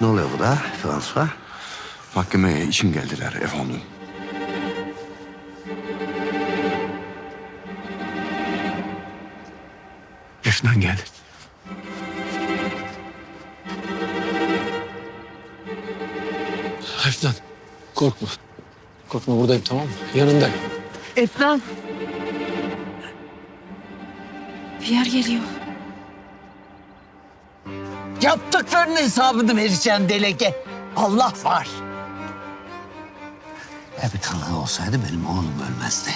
Ne oluyor burada François? Mahkemeye için geldiler efendim. Efnan geldi. Efnan korkma. Korkma buradayım tamam mı? Yanındayım. Efnan. Bir yer geliyor. Yaptıklarının hesabını vereceğim delege. Allah var. Eğer bir tanrı olsaydı benim oğlum ölmezdi.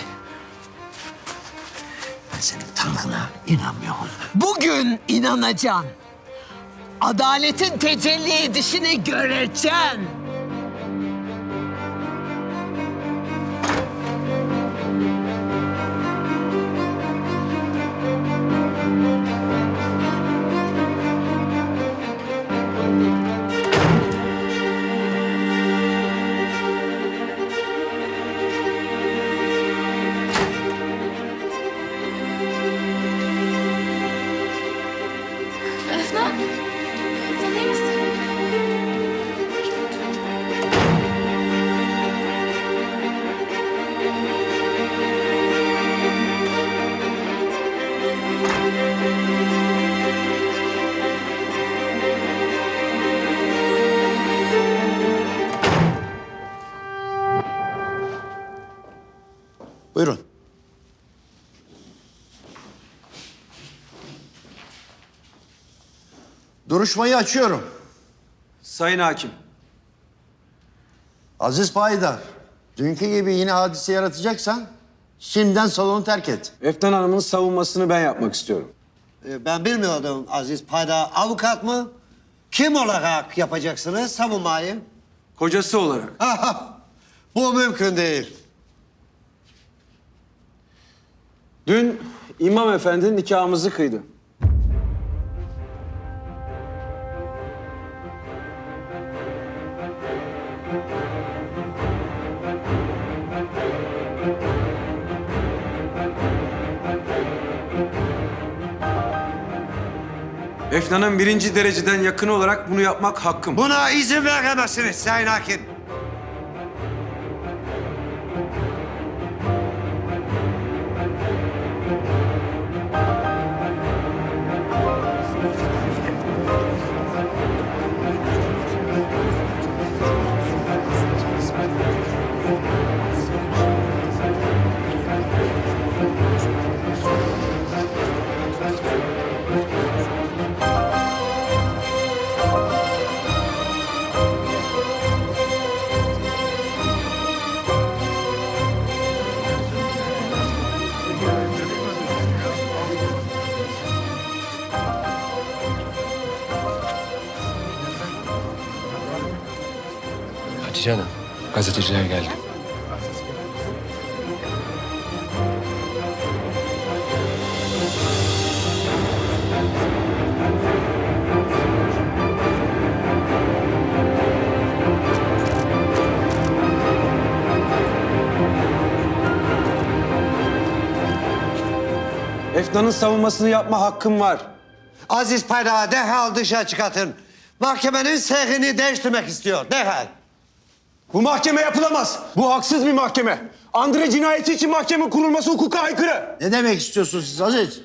Ben senin tanrına inanmıyorum. Bugün inanacaksın. Adaletin tecelli edişini göreceksin. Buyurun. Duruşmayı açıyorum. Sayın Hakim, Aziz Payidar, dünkü gibi yine hadise yaratacaksan şimdiden salonu terk et. Efnan Hanım'ın savunmasını ben yapmak istiyorum. Ee, Ben bilmiyordum Aziz Payda. Avukat mı? Kim olarak yapacaksınız savunmayı? Kocası olarak. Bu mümkün değil. Dün İmam Efendi nikahımızı kıydı. Efnan'ın birinci dereceden yakın olarak bunu yapmak hakkım. Buna izin veremezsiniz Sayın Hakim. Hanım gazeteciler geldi. Efnan'ın savunmasını yapma hakkım var. Aziz Payda derhal dışarı çıkartın. Mahkemenin seyrini değiştirmek istiyor. Derhal. Bu mahkeme yapılamaz. Bu haksız bir mahkeme. Andre cinayeti için mahkeme kurulması hukuka aykırı. Ne demek istiyorsunuz siz Aziz?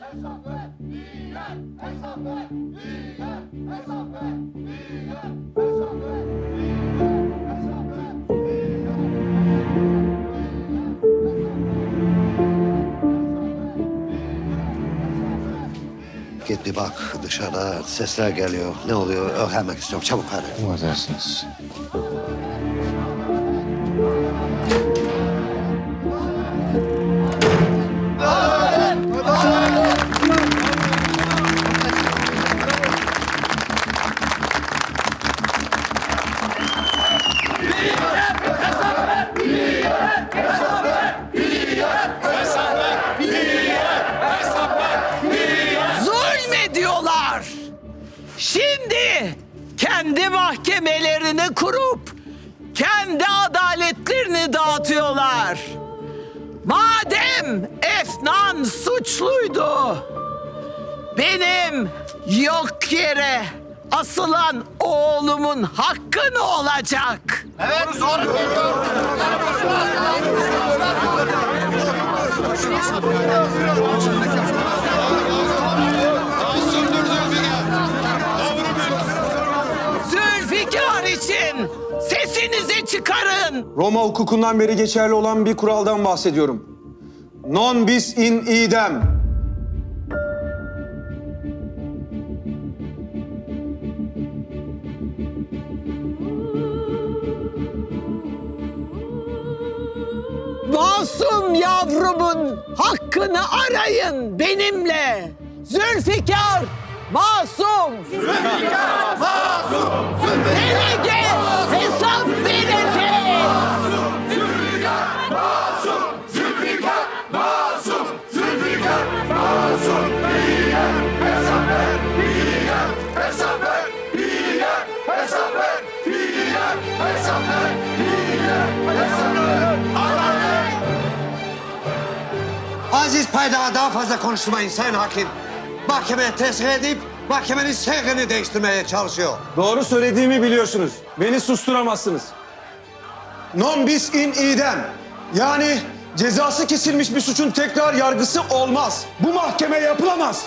Git bir bak dışarıda sesler geliyor. Ne oluyor öğrenmek istiyorum. Çabuk hadi. Umarlarsınız. Kendi mahkemelerini kurup kendi adaletlerini dağıtıyorlar. Madem Efnan suçluydu, benim yok yere asılan oğlumun hakkı ne olacak? Zülfikar çıkarın. Roma hukukundan beri geçerli olan bir kuraldan bahsediyorum. Non bis in idem. Masum yavrumun hakkını arayın benimle. Zülfikar masum. Zülfikar masum. Zülfikar hesap Aziz Paydar'a daha fazla konuşturmayın Sayın Hakim. Mahkemeye tesir edip mahkemenin seyrini değiştirmeye çalışıyor. Doğru söylediğimi biliyorsunuz. Beni susturamazsınız. Non bis in idem. Yani cezası kesilmiş bir suçun tekrar yargısı olmaz. Bu mahkeme yapılamaz.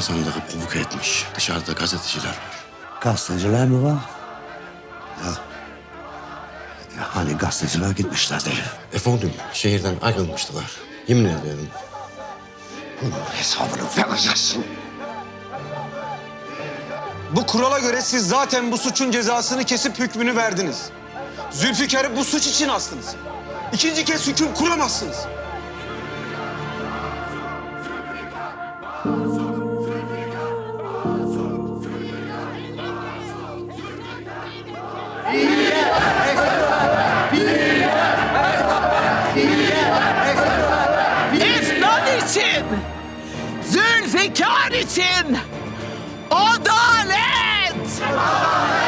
Kadın insanları provoke etmiş. Dışarıda gazeteciler var. Gazeteciler mi var? Ya. ya hani gazeteciler gitmişlerdi. Efendim şehirden ayrılmıştılar. Yemin ederim. Bunun hesabını vereceksin. Bu kurala göre siz zaten bu suçun cezasını kesip hükmünü verdiniz. Zülfikar'ı bu suç için astınız. İkinci kez hüküm kuramazsınız. için, Zülfikar için adalet! Adalet!